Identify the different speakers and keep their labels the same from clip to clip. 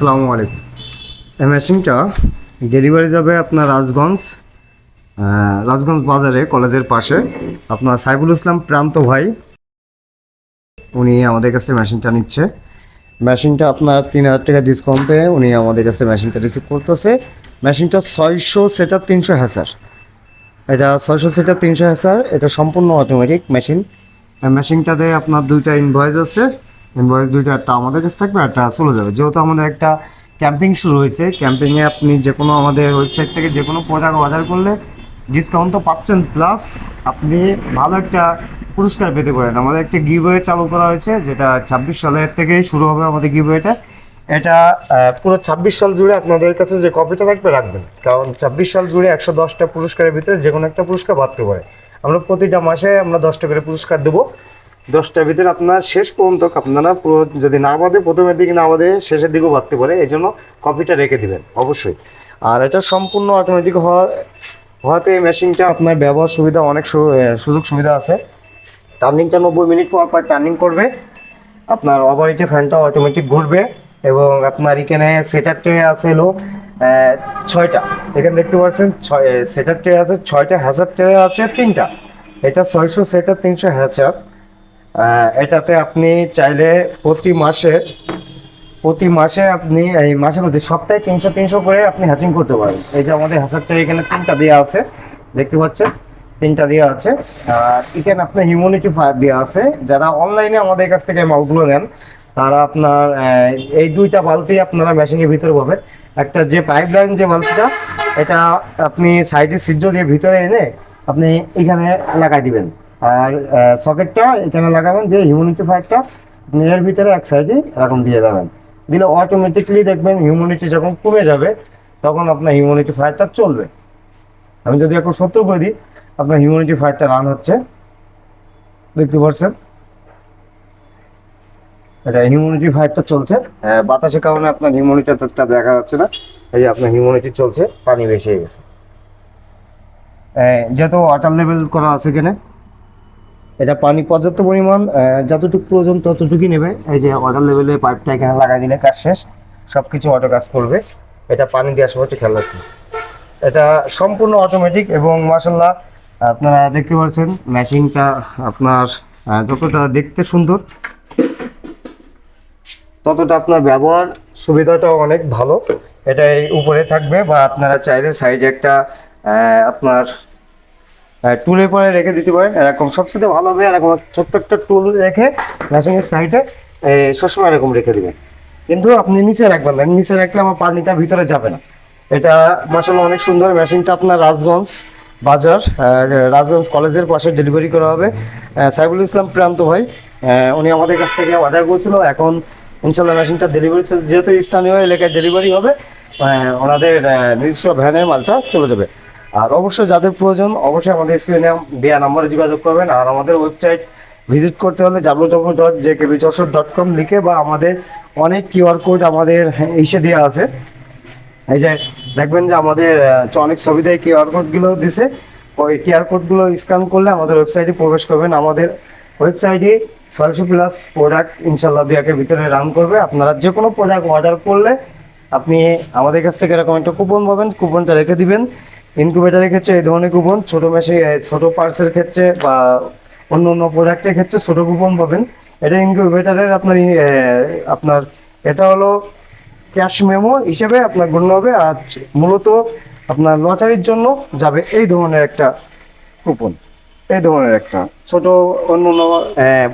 Speaker 1: আসসালামু আলাইকুম। এই মেশিনটা ডেলিভারি যাবে আপনার রাজগঞ্জ রাজগঞ্জ বাজারে, কলেজের পাশে। আপনার সাইফুল ইসলাম প্রান্ত ভাই, উনি আমাদের কাছে মেশিনটা নিচ্ছে। মেশিনটা আপনার তিন হাজার টাকা ডিসকাউন্টে উনি আমাদের কাছে মেশিনটা রিসিভ করতেছে। মেশিনটা ছয়শো সেটার তিনশো হ্যাসার এটা ছয়শো সেটার তিনশো হ্যাসার এটা সম্পূর্ণ অটোমেটিক মেশিন মেশিনটাতে আপনার দুইটা ইনভয়েস আছে। ইনভয়েস দুইটা একটা আমাদের কাছে থাকবে একটা চলে যাবে। যেহেতু আমাদের একটা ক্যাম্পিং শুরু হয়েছে ক্যাম্পিংয়ে আপনি যে কোনো আমাদের ওয়েবসাইট থেকে যে কোনো প্রোডাক্ট অর্ডার করলে ডিসকাউন্ট তো পাচ্ছেন প্লাস আপনি ভালো একটা পুরস্কার পেতে পারেন। আমাদের একটা গিভওয়ে চালু করা হয়েছে, যেটা ছাব্বিশ সালের থেকেই শুরু হবে আমাদের গিভওয়েটা এটা পুরো ছাব্বিশ সাল জুড়ে আপনাদের কাছে যে কপিটা থাকবে, রাখবেন। কারণ ছাব্বিশ সাল জুড়ে একশো দশটা পুরস্কারের ভিতরে যে কোনো একটা পুরস্কার বাড়তে পারে। আমরা প্রতিটা মাসে আমরা দশটা করে পুরস্কার দেবো। দশটার ভিতরে আপনার শেষ পর্যন্ত আপনারা পুরো যদি না বাদে প্রথমের দিকে না বাদে শেষের দিকেও বাড়তে পারে, এই জন্য কপিটা রেখে দিবেন, অবশ্যই। আর এটা সম্পূর্ণ অটোমেটিক হওয়া হওয়াতে এই মেশিনটা আপনার ব্যবহার সুবিধা অনেক সুযোগ সুবিধা আছে। টার্নিংটা নব্বই মিনিট পর পর টার্নিং করবে। আপনার ওভারিটে ফ্যানটা অটোমেটিক ঘুরবে এবং আপনার এখানে সেটার ট্রে আছে হলো ছয়টা। এখানে দেখতে পাচ্ছেন ছয় সেটার ট্রে আছে, ছয়টা হ্যাচার ট্রে আছে, তিনটা। এটা ছয়শো সেটার তিনশো হ্যাচার এটাতে আপনি চাইলে প্রতি মাসে প্রতি মাসে আপনি এই মাসে বলতে সপ্তাহে তিনশো তিনশো করে আপনি হ্যাচিং করতে পারেন। এই যে আমাদের হ্যাচারটা এখানে তিনটা দেওয়া আছে, দেখতে পাচ্ছেন? তিনটা দেওয়া আছে। আর এখানে আপনার হিউম্যানিটি ফায়ার দেওয়া আছে। যারা অনলাইনে আমাদের কাছ থেকে মালগুলো নেন, তারা আপনার এই দুইটা বালতি আপনারা মেশিনের ভিতরে পাবেন। একটা যে পাইপ লাইন যে বালতিটা, এটা আপনি সাইডে সিদ্ধ দিয়ে ভিতরে এনে আপনি এখানে লাগাই দিবেন। আর সকেটটা এখানে লাগাবেন যে হিউম্যানিটি ফায়ারটা এর ভিতরে এক সাইডে এরকম দিয়ে দেবেন। দিলে অটোমেটিকলি দেখবেন হিউম্যানিটি যখন কমে যাবে, তখন আপনার হিউম্যানিটি ফায়ারটা চলবে। আমি যদি এখন সত্তর করে দিই, আপনার হিউম্যানিটি ফায়ারটা রান হচ্ছে। দেখতে পাচ্ছেন? এটা হিউম্যানিটি ফায়ারটা চলছে। বাতাসের কারণে আপনার হিউম্যানিটিটা দেখা যাচ্ছে না। এই যে আপনার হিউম্যানিটি চলছে, পানি বেশি হয়ে গেছে যেহেতু ওয়াটার লেভেল করা আছে এখানে এটা পানি পর্যাপ্ত পরিমাণ যতটুকু প্রয়োজন ততটুকুই নেবে। এই যে ওয়াটার লেভেলে পাইপটা এখানে লাগাই দিলে কাজ শেষ সব কিছু অটো কাজ করবে। এটা পানি দেওয়ার সময় একটু খেয়াল রাখবে এটা সম্পূর্ণ অটোমেটিক এবং মার্শাল্লাহ আপনারা দেখতে পাচ্ছেন ম্যাচিংটা আপনার যতটা দেখতে সুন্দর, ততটা আপনার ব্যবহার সুবিধাটাও অনেক ভালো। এটা এই উপরে থাকবে বা আপনারা চাইলে সাইডে একটা আপনার টুলে পরে রেখে দিতে পারেন। এরকম সবচেয়ে ভালো হবে এরকম ছোট্ট একটা টুল রেখে মেশিনের সাইডে সবসময় এরকম রেখে দিবেন। কিন্তু আপনি নিচে রাখবেন না। নিচে রাখলে আমার পানিটা ভিতরে যাবে না। এটা মাসাল্লাহ অনেক সুন্দর মেশিনটা আপনার রাজগঞ্জ বাজার রাজগঞ্জ কলেজের পাশে ডেলিভারি করা হবে। আহ, সাইফুল ইসলাম প্রান্ত ভাই উনি আমাদের কাছ থেকে অর্ডার করেছিল। এখন ইনশাল্লাহ মেশিনটা ডেলিভারি যেহেতু স্থানীয় এলাকায় ডেলিভারি হবে ওনাদের নিজস্ব ভ্যানে মালটা চলে যাবে। আর অবশ্যই যাদের প্রয়োজন, অবশ্যই আমাদের স্ক্রিনে দেওয়া নম্বরে যোগাযোগ করবেন। আর আমাদের ওয়েবসাইট ভিজিট করতে হলে W W dot J K dot com লিখে বা আমাদের অনেক কিউআর কোড আমাদের ইসে দেওয়া আছে। এই যে দেখবেন যে আমাদের অনেক সুবিধায় কিউআর কোডগুলো দিছে। ওই কিউআর কোডগুলো স্ক্যান করলে আমাদের ওয়েবসাইটে প্রবেশ করবেন। আমাদের ওয়েবসাইটে ছয়শো প্লাস প্রোডাক্ট ইনশাল্লাহ একের ভিতরে রান করবে। আপনারা যে কোনো প্রোডাক্ট অর্ডার করলে আপনি আমাদের কাছ থেকে এরকম একটা কুপন পাবেন। কুপনটা রেখে দিবেন। ইনকিউবেটারের ক্ষেত্রে এই ধরনের কুপন ছোটো মেশে ছোটো পার্সের ক্ষেত্রে বা অন্য অন্য প্রোডাক্টের ক্ষেত্রে ছোটো কুপন পাবেন। এটা ইনকিউবেটারের আপনার আপনার, এটা হলো ক্যাশ মেমো হিসেবে আপনার গণ্য হবে। আর মূলত আপনার লটারির জন্য যাবে এই ধরনের একটা কুপন এই ধরনের একটা ছোট অন্য অন্য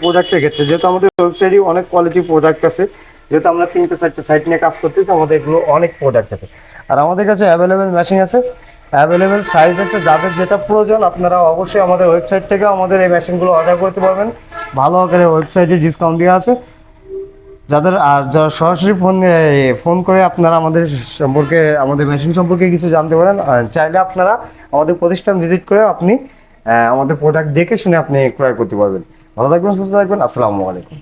Speaker 1: প্রোডাক্টের ক্ষেত্রে। যেহেতু আমাদের ওয়েবসাইটে অনেক কোয়ালিটি প্রোডাক্ট আছে, যেহেতু আমরা তিনটে চারটে সাইট নিয়ে কাজ করতেছি, আমাদের এগুলো অনেক প্রোডাক্ট আছে। আর আমাদের কাছে অ্যাভেলেবেল মেশিন আছে অ্যাভেলেবেল সাইজ আছে যাদের যেটা প্রয়োজন, আপনারা অবশ্যই আমাদের ওয়েবসাইট থেকে আমাদের এই মেশিনগুলো অর্ডার করতে পারবেন। ভালো আকারে ওয়েবসাইটে ডিসকাউন্ট দেওয়া আছে। যাদের, আর যারা সরাসরি ফোন ফোন করে আপনারা আমাদের সম্পর্কে, আমাদের মেশিন সম্পর্কে কিছু জানতে পারেন চাইলে আপনারা আমাদের প্রতিষ্ঠান ভিজিট করে আপনি আমাদের প্রোডাক্ট দেখে শুনে আপনি ক্রয় করতে পারবেন। ভালো থাকবেন, সুস্থ থাকবেন, আসসালামু আলাইকুম।